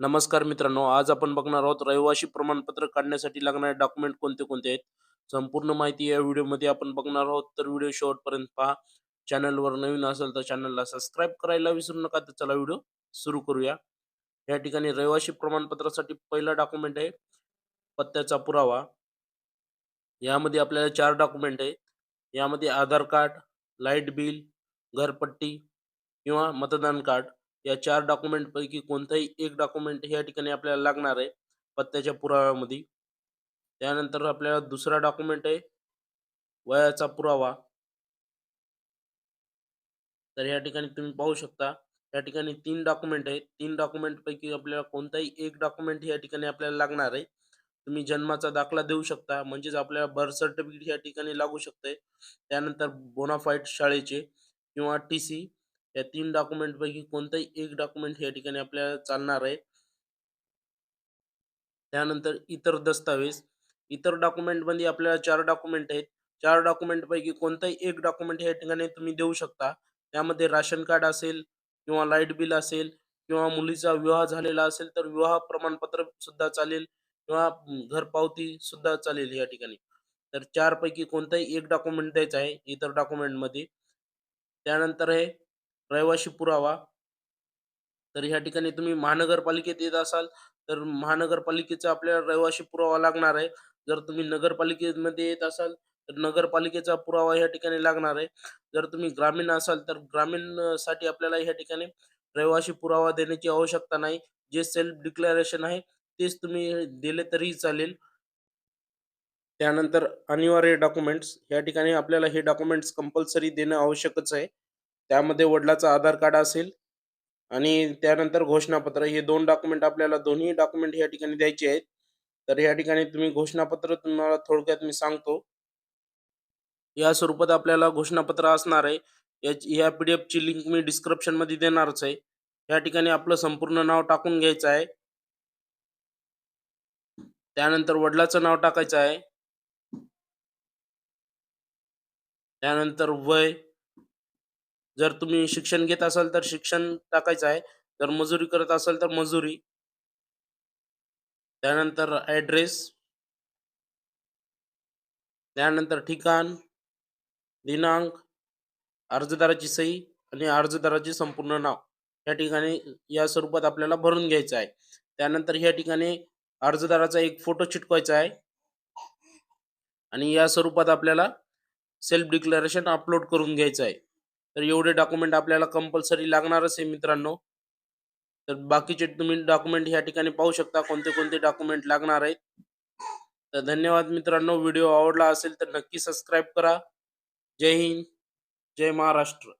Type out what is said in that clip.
नमस्कार मित्रांनो आज आपण बघणार आहोत रहिवासी प्रमाणपत्र काढण्यासाठी लागणारे डॉक्युमेंट कोणते कोणते आहेत? संपूर्ण माहिती या व्हिडिओमध्ये आपण बघणार आहोत. तर व्हिडिओ शेवटपर्यंत पहा. चॅनलवर नवीन असेल तर चॅनलला सबस्क्राईब करायला विसरू नका. तर चला व्हिडिओ सुरू करूया. या ठिकाणी रहिवासी प्रमाणपत्रासाठी पहिला डॉक्युमेंट आहे. पत्त्याचा पुरावा. यामध्ये आपल्याला चार डॉक्युमेंट आहेत. यामध्ये आधार कार्ड लाइट बिल घरपट्टी किंवा मतदान कार्ड. या चार डॉक्युमेंट पैकी कोणताही एक डॉक्युमेंट या ठिकाणी आपल्याला लागणार आहे पत्त्याच्या पुराव्यामध्ये. त्यानंतर आपल्याला दुसरा डॉक्युमेंट आहे वयाचा पुरावा. तर या ठिकाणी तुम्ही पाहू शकता या ठिकाणी तीन डॉक्युमेंट आहेत. तीन डॉक्युमेंट पैकी आपल्याला कोणताही एक डॉक्युमेंट या ठिकाणी आपल्याला लागणार आहे. तुम्ही जन्माचा दाखला देऊ शकता म्हणजेच आपल्याला बर्थ सर्टिफिकेट या ठिकाणी लागू शकते त्यानंतर बोनाफाईट शाळेचे किंवा टी सी या तीन डॉक्युमेंट पैकी कोणताही एक डॉक्युमेंट या ठिकाणी आपल्याला चालणार आहे. त्यानंतर इतर दस्तावेज. इतर डॉक्युमेंटमध्ये आपल्याला चार डॉक्युमेंट आहेत. चार डॉक्युमेंट पैकी कोणताही एक डॉक्युमेंट या ठिकाणी तुम्ही देऊ शकता. त्यामध्ये राशन कार्ड असेल किंवा लाइट बिल असेल किंवा मुलीचा विवाह झालेला असेल तर विवाह प्रमाणपत्र सुद्धा चालेल किंवा घरपावती सुद्धा चालेल या ठिकाणी. तर चार पैकी कोणताही एक डॉक्युमेंट द्यायचं आहे इतर डॉक्युमेंटमध्ये. त्यानंतर आहे रहिवाशी पुरावा. तर ह्या ठिकाणी तुम्ही महानगरपालिकेत येत असाल तर महानगरपालिकेचा आपल्याला रहिवाशी पुरावा लागणार आहे. जर तुम्ही नगरपालिकेमध्ये येत असाल तर नगरपालिकेचा पुरावा या ठिकाणी लागणार आहे. जर तुम्ही ग्रामीण असाल तर ग्रामीणसाठी आपल्याला ह्या ठिकाणी रहिवाशी पुरावा देण्याची आवश्यकता नाही. जे सेल्फ डिक्लेरेशन आहे तेच तुम्ही दिले तरी चालेल. त्यानंतर अनिवार्य डॉक्युमेंट्स या ठिकाणी आपल्याला हे डॉक्युमेंट्स कंपल्सरी देणं आवश्यकच आहे. त्यामध्ये वडिलाचं आधार कार्ड असेल आणि त्यानंतर घोषणापत्र. हे दोन डॉक्युमेंट आपल्याला दोन्ही डॉक्युमेंट या ठिकाणी द्यायचे आहेत. तर या ठिकाणी तुम्ही घोषणापत्र तुम्हाला थोडक्यात मी सांगतो. या स्वरूपात आपल्याला घोषणापत्र असणार आहे. याची या पी डी एफची लिंक मी डिस्क्रिप्शनमध्ये देणारच आहे. या ठिकाणी आपलं संपूर्ण नाव टाकून घ्यायचं आहे. त्यानंतर वडिलाचं नाव टाकायचं आहे. त्यानंतर वय. जर तुम्ही शिक्षण घेत असाल तर शिक्षण टाकायचं आहे. जर मजुरी करत असाल तर मजुरी. त्यानंतर ऍड्रेस त्यानंतर ठिकाण. दिनांक. अर्जदाराची सही आणि अर्जदाराचे संपूर्ण नाव. या ठिकाणी या स्वरूपात आपल्याला भरून घ्यायचं आहे. त्यानंतर या ठिकाणी अर्जदाराचा एक फोटो चिटकवायचा आहे. आणि या स्वरूपात आपल्याला सेल्फ डिक्लेरेशन अपलोड करून घ्यायचं आहे. तर एवढे डॉक्युमेंट आपल्याला कंपल्सरी लागणारच आहे मित्रांनो. तर बाकीचे तुम्ही डॉक्युमेंट या ठिकाणी पाहू शकता कोणते कोणते डॉक्युमेंट लागणार आहेत. तर धन्यवाद मित्रांनो. व्हिडिओ आवडला असेल तर नक्की सबस्क्राईब करा. जय हिंद. जय महाराष्ट्र.